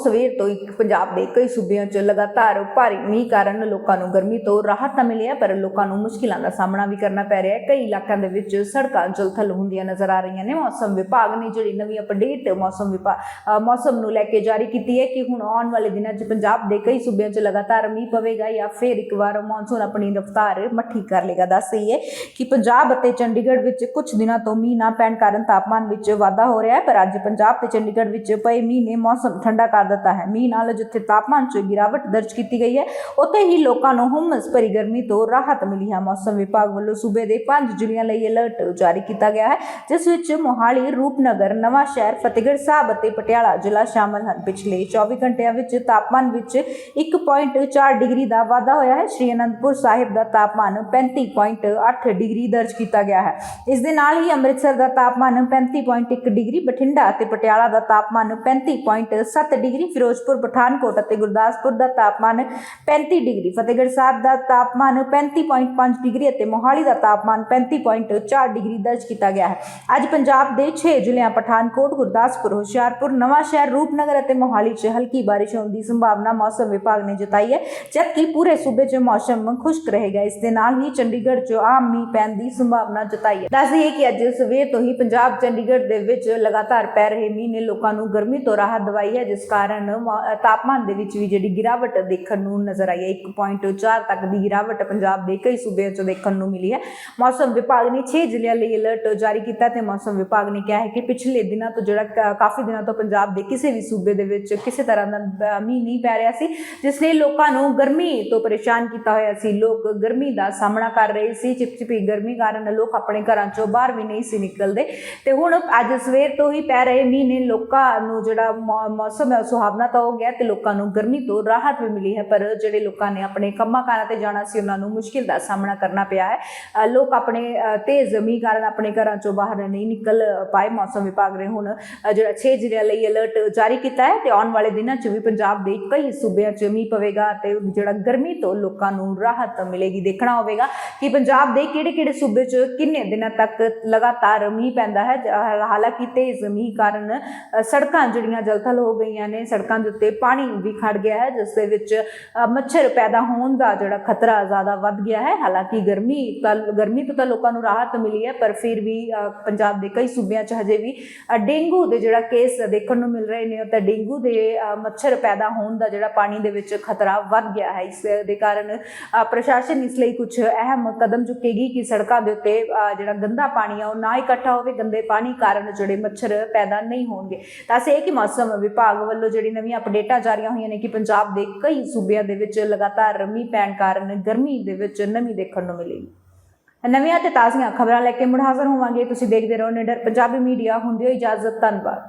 ਸਵੇਰ ਤੋਂ ਹੀ ਪੰਜਾਬ ਦੇ ਕਈ ਸੂਬਿਆਂ 'ਚ ਲਗਾਤਾਰ ਭਾਰੀ ਮੀਂਹ ਕਾਰਨ ਲੋਕਾਂ ਨੂੰ ਗਰਮੀ ਤੋਂ ਰਾਹਤ ਤਾਂ ਮਿਲੀ ਹੈ, ਪਰ ਲੋਕਾਂ ਨੂੰ ਮੁਸ਼ਕਿਲਾਂ ਦਾ ਸਾਹਮਣਾ ਵੀ ਕਰਨਾ ਪੈ ਰਿਹਾ ਹੈ। ਕਈ ਇਲਾਕਿਆਂ ਦੇ ਵਿੱਚ ਸੜਕਾਂ ਜਲਥਲ ਹੁੰਦੀਆਂ ਨਜ਼ਰ ਆ ਰਹੀਆਂ ਨੇ। ਮੌਸਮ ਵਿਭਾਗ ਨੇ ਜਿਹੜੀ ਨਵੀਂ ਅਪਡੇਟ ਮੌਸਮ ਵਿਭਾਗ ਮੌਸਮ ਨੂੰ ਲੈ ਕੇ ਜਾਰੀ ਕੀਤੀ ਹੈ ਕਿ ਹੁਣ ਆਉਣ ਵਾਲੇ ਦਿਨਾਂ 'ਚ ਪੰਜਾਬ ਦੇ ਕਈ ਸੂਬਿਆਂ 'ਚ ਲਗਾਤਾਰ ਮੀਂਹ ਪਵੇਗਾ ਜਾਂ ਫਿਰ ਇੱਕ ਵਾਰ ਮੌਨਸੂਨ ਆਪਣੀ ਰਫ਼ਤਾਰ ਮੱਠੀ ਕਰ ਲੇਗਾ। ਦੱਸ ਰਹੀ ਹੈ ਕਿ ਪੰਜਾਬ ਅਤੇ ਚੰਡੀਗੜ੍ਹ ਵਿੱਚ ਕੁਝ ਦਿਨਾਂ ਤੋਂ ਮੀਂਹ ਨਾ ਪੈਣ ਕਾਰਨ ਤਾਪਮਾਨ ਵਿੱਚ ਵਾਧਾ ਹੋ ਰਿਹਾ ਹੈ, ਪਰ ਅੱਜ ਪੰਜਾਬ ਤੇ ਚੰਡੀਗੜ੍ਹ ਵਿੱਚ ਪਏ ਮੀਂਹ ਨੇ ਮੌਸਮ ਠੰਡਾ ਕਰ ਦਿੱਤਾ ਹੈ। ਮੀਂਹ ਨਾਲ ਜਿੱਥੇ ਤਾਪਮਾਨ 'ਚ ਗਿਰਾਵਟ ਦਰਜ ਕੀਤੀ ਗਈ ਹੈ, ਉੱਥੇ ਹੀ ਲੋਕਾਂ ਨੂੰ ਹੁਮਸ ਭਰੀ ਗਰਮੀ ਤੋਂ ਰਾਹਤ ਮਿਲੀ ਹੈ। ਮੌਸਮ ਵਿਭਾਗ ਵੱਲੋਂ ਸੂਬੇ ਦੇ ਪੰਜ ਜ਼ਿਲ੍ਹਿਆਂ ਲਈ ਅਲਰਟ ਜਾਰੀ ਕੀਤਾ ਗਿਆ ਹੈ, ਜਿਸ ਵਿੱਚ ਮੋਹਾਲੀ, ਰੂਪਨਗਰ, ਨਵਾਂ ਸ਼ਹਿਰ, ਫਤਿਹਗੜ੍ਹ ਸਾਹਿਬ ਅਤੇ ਪਟਿਆਲਾ ਜ਼ਿਲ੍ਹਾ ਸ਼ਾਮਲ ਹਨ। ਪਿਛਲੇ 24 ਘੰਟਿਆਂ ਵਿੱਚ ਤਾਪਮਾਨ ਵਿੱਚ 1.4 ਡਿਗਰੀ ਦਾ ਵਾਧਾ ਹੋਇਆ ਹੈ। ਸ਼੍ਰੀ ਅਨੰਦਪੁਰ ਸਾਹਿਬ ਦਾ ਤਾਪਮਾਨ 35.8 ਡਿਗਰੀ ਦਰਜ ਕੀਤਾ ਗਿਆ ਹੈ। ਇਸ ਦੇ ਨਾਲ ਹੀ ਅੰਮ੍ਰਿਤਸਰ ਦਾ ਤਾਪਮਾਨ 35.1 ਡਿਗਰੀ, ਬਠਿੰਡਾ ਅਤੇ ਪਟਿਆਲਾ ਦਾ ਤਾਪਮਾਨ 35.7 ਡਿਗਰੀ ਫਿਰੋਜ਼ਪੁਰ, ਪਠਾਨਕੋਟ ਅਤੇ ਗੁਰਦਾਸਪੁਰ ਦਾ ਤਾਪਮਾਨ 35 ਡਿਗਰੀ, ਫਤਿਹਗੜ੍ਹ ਸਾਹਿਬ ਦਾ ਤਾਪਮਾਨ 35.5 ਡਿਗਰੀ ਅਤੇ ਮੋਹਾਲੀ ਦਾ ਤਾਪਮਾਨ 35.4 ਡਿਗਰੀ ਦਰਜ ਕੀਤਾ ਗਿਆ ਹੈ। ਅੱਜ ਪੰਜਾਬ ਦੇ 6 ਜ਼ਿਲ੍ਹਿਆਂ, ਪਠਾਨਕੋਟ, ਗੁਰਦਾਸਪੁਰ, ਹੁਸ਼ਿਆਰਪੁਰ, ਨਵਾਂ ਸ਼ਹਿਰ, ਰੂਪਨਗਰ ਅਤੇ ਮੋਹਾਲੀ 'ਚ ਹਲਕੀ ਬਾਰਿਸ਼ ਹੋਣ ਦੀ ਸੰਭਾਵਨਾ ਮੌਸਮ ਵਿਭਾਗ ਨੇ ਜਤਾਈ ਹੈ, ਜਦਕਿ ਪੂਰੇ ਸੂਬੇ 'ਚ ਮੌਸਮ ਖੁਸ਼ਕ ਰਹੇਗਾ। ਇਸ ਦੇ ਨਾਲ ਹੀ ਚੰਡੀਗੜ੍ਹ 'ਚ ਆਮ ਮੀਂਹ ਪੈਣ ਦੀ ਸੰਭਾਵਨਾ ਜਤਾਈ ਹੈ। ਦੱਸ ਦਈਏ ਕਿ ਅੱਜ ਸਵੇਰ ਤੋਂ ਹੀ ਪੰਜਾਬ ਚੰਡੀਗੜ੍ਹ ਦੇ ਵਿੱਚ ਲਗਾਤਾਰ ਪੈ ਰਹੇ ਮੀਂਹ ਨੇ ਲੋਕਾਂ ਨੂੰ ਗਰਮੀ ਤੋਂ ਰਾਹਤ ਦਵਾਈ ਹੈ, ਜਿਸ ਕਾਰਨ ਮੌ- ਤਾਪਮਾਨ ਦੇ ਵਿੱਚ ਵੀ ਜਿਹੜੀ ਗਿਰਾਵਟ ਦੇਖਣ ਨੂੰ ਨਜ਼ਰ ਆਈ ਹੈ 1.4 ਤੱਕ ਦੀ ਗਿਰਾਵਟ ਪੰਜਾਬ ਦੇ ਕਈ ਸੂਬਿਆਂ 'ਚ ਦੇਖਣ ਨੂੰ ਮਿਲੀ ਹੈ। ਮੌਸਮ ਵਿਭਾਗ ਨੇ 6 ਜ਼ਿਲ੍ਹਿਆਂ ਲਈ ਅਲਰਟ ਜਾਰੀ ਕੀਤਾ ਤੇ ਮੌਸਮ ਵਿਭਾਗ ਨੇ ਕਿਹਾ ਹੈ ਕਿ ਪਿਛਲੇ ਦਿਨਾਂ ਤੋਂ ਜਿਹੜਾ ਕਾਫੀ ਦਿਨਾਂ ਤੋਂ ਪੰਜਾਬ ਦੇ ਕਿਸੇ ਵੀ ਸੂਬੇ ਦੇ ਵਿੱਚ ਕਿਸੇ ਤਰ੍ਹਾਂ ਦਾ ਮੀਂਹ ਨਹੀਂ ਪੈ ਰਿਹਾ ਸੀ, ਜਿਸ ਨੇ ਲੋਕਾਂ ਨੂੰ ਗਰਮੀ ਤੋਂ ਪਰੇਸ਼ਾਨ ਕੀਤਾ ਹੋਇਆ ਸੀ। ਲੋਕ ਗਰਮੀ ਦਾ ਸਾਹਮਣਾ ਕਰ ਰਹੇ ਸੀ, ਚਿਪਚਿਪੀ ਗਰਮੀ ਕਾਰਨ ਲੋਕ ਆਪਣੇ ਘਰਾਂ ਚੋਂ ਬਾਹਰ ਵੀ ਨਹੀਂ ਸੀ ਨਿਕਲਦੇ। ਤੇ ਹੁਣ ਅੱਜ ਸਵੇਰ ਤੋਂ ਹੀ ਪੈ ਰਹੇ ਮੀਂਹ ਨੇ ਲੋਕਾਂ ਨੂੰ ਜਿਹੜਾ ਮੌਸਮ ਹੈ ਉਹ ਸੁਹਾਵਣਾ ਤਾਂ ਹੋ ਗਿਆ ਤੇ ਲੋਕਾਂ ਨੂੰ ਗਰਮੀ ਤੋਂ ਰਾਹਤ ਵੀ ਮਿਲੀ ਹੈ, ਪਰ ਜਿਹੜੇ ਲੋਕਾਂ ਨੇ ਆਪਣੇ ਕੰਮਾਂ ਕਾਰਾਂ ਤੇ ਜਾਣਾ ਸੀ, ਉਹਨਾਂ ਨੂੰ ਮੁਸ਼ਕਿਲ ਦਾ ਸਾਹਮਣਾ ਕਰਨਾ ਪਿਆ ਹੈ। ਲੋਕ ਆਪਣੇ ਤੇਜ਼ ਮੀਂਹ ਕਾਰਨ ਆਪਣੇ ਘਰਾਂ ਚੋਂ ਬਾਹਰ ਨਹੀਂ ਨਿਕਲ ਪਾਏ, ਮੌਸਮ ਵਿਭਾਗ ਨੇ ਹੁਣ ਜਿਹੜਾ 6 ਜ਼ਿਲ੍ਹਿਆਂ ਲਈ ਅਲਰਟ ਜਾਰੀ ਕੀਤਾ ਹੈ ਤੇ ਆਉਣ ਵਾਲੇ ਦਿਨਾਂ 'ਚ ਵੀ ਪੰਜਾਬ ਦੇ ਕਈ ਸੂਬਿਆਂ 'ਚ ਮੀਂਹ ਪਵੇਗਾ ਤੇ ਜਿਹੜਾ ਗਰਮੀ ਤੋਂ ਲੋਕਾਂ ਨੂੰ ਰਾਹਤ ਮਿਲੇਗੀ, ਦੇਖਣਾ ਹੋਵੇਗਾ ਕਿ ਪੰਜਾਬ ਦੇ ਕਿਹੜੇ-ਕਿਹੜੇ ਸੂਬੇ 'ਚ ਕਿੰਨੇ ਦਿਨਾਂ ਤੱਕ ਲਗਾਤਾਰ ਮੀਂਹ ਪੈਂਦਾ ਹੈ। ਹਾਲਾਂਕਿ ਤੇਜ਼ ਮੀਂਹ ਕਾਰਨ ਸੜਕਾਂ ਜਿਹੜੀਆਂ ਜਲਥਲ ਹੋ ਗਈਆਂ ਨੇ ਸੜਕਾਂ ਦੇ ਉੱਤੇ ਪਾਣੀ ਵੀ ਖੜ ਗਿਆ ਹੈ, ਜਿਸ ਦੇ ਵਿੱਚ ਮੱਛਰ ਪੈਦਾ ਹੋਣ ਦਾ ਜਿਹੜਾ ਖਤਰਾ ਜ਼ਿਆਦਾ ਵੱਧ ਗਿਆ ਹੈ। ਹਾਲਾਂਕਿ ਗਰਮੀ ਤਾਂ, ਗਰਮੀ ਤੋਂ ਤਾਂ ਲੋਕਾਂ ਨੂੰ ਰਾਹਤ ਮਿਲੀ ਹੈ, ਪਰ ਫਿਰ ਵੀ ਪੰਜਾਬ ਦੇ ਕਈ ਸੂਬਿਆਂ 'ਚ ਹਜੇ ਵੀ ਡੇਂਗੂ ਦੇ ਜਿਹੜਾ ਕੇਸ ਦੇਖਣ ਨੂੰ ਮਿਲ ਰਹੇ ਨੇ, ਤਾਂ ਡੇਂਗੂ ਦੇ ਮੱਛਰ ਪੈਦਾ ਹੋਣ ਦਾ ਜਿਹੜਾ ਪਾਣੀ ਦੇ ਵਿੱਚ ਖਤਰਾ ਵੱਧ ਗਿਆ ਹੈ। ਇਸ ਦੇ ਕਾਰਨ ਪ੍ਰਸ਼ਾਸਨ ਇਸ ਲਈ ਕੁਝ ਅਹਿਮ ਕਦਮ ਚੁੱਕੇਗੀ ਕਿ ਸੜਕਾਂ ਦੇ ਉੱਤੇ ਜਿਹੜਾ ਗੰਦਾ ਪਾਣੀ ਆ, ਉਹ ਨਾ ਇਕੱਠਾ ਹੋਵੇ। ਗੰਦੇ ਪਾਣੀ ਕਾਰਨ ਜਿਹੜੇ ਮੱਛਰ ਪੈਦਾ ਨਹੀਂ ਹੋਣਗੇ। ਤਾਂ ਅਸੀਂ ਇਹ ਕਿ ਮੌਸਮ ਵਿਭਾਗ ਵੱਲੋਂ ਜਿਹੜੀ ਨਵੀਆਂ ਅਪਡੇਟਾਂ ਜਾਰੀਆਂ ਹੋਈਆਂ ਨੇ ਕਿ ਪੰਜਾਬ ਦੇ ਕਈ ਸੂਬਿਆਂ ਦੇ ਵਿੱਚ ਲਗਾਤਾਰ ਮੀਂਹ ਪੈਣ ਕਾਰਨ ਗਰਮੀ ਦੇ ਵਿੱਚ ਨਮੀ ਦੇਖਣ ਨੂੰ ਮਿਲੇਗੀ ਨਵੀਆਂ ਤੇ ਤਾਜ਼ੀਆਂ ਖਬਰਾਂ ਲੈ ਕੇ ਮੁੜ ਹਾਜ਼ਰ ਹੋਵਾਂਗੇ। ਤੁਸੀਂ ਦੇਖਦੇ ਰਹੋ ਨਿਡਰ ਪੰਜਾਬੀ ਮੀਡੀਆ। ਹੁੰਦੀ ਹੋਈ ਇਜਾਜ਼ਤ। ਧੰਨਵਾਦ।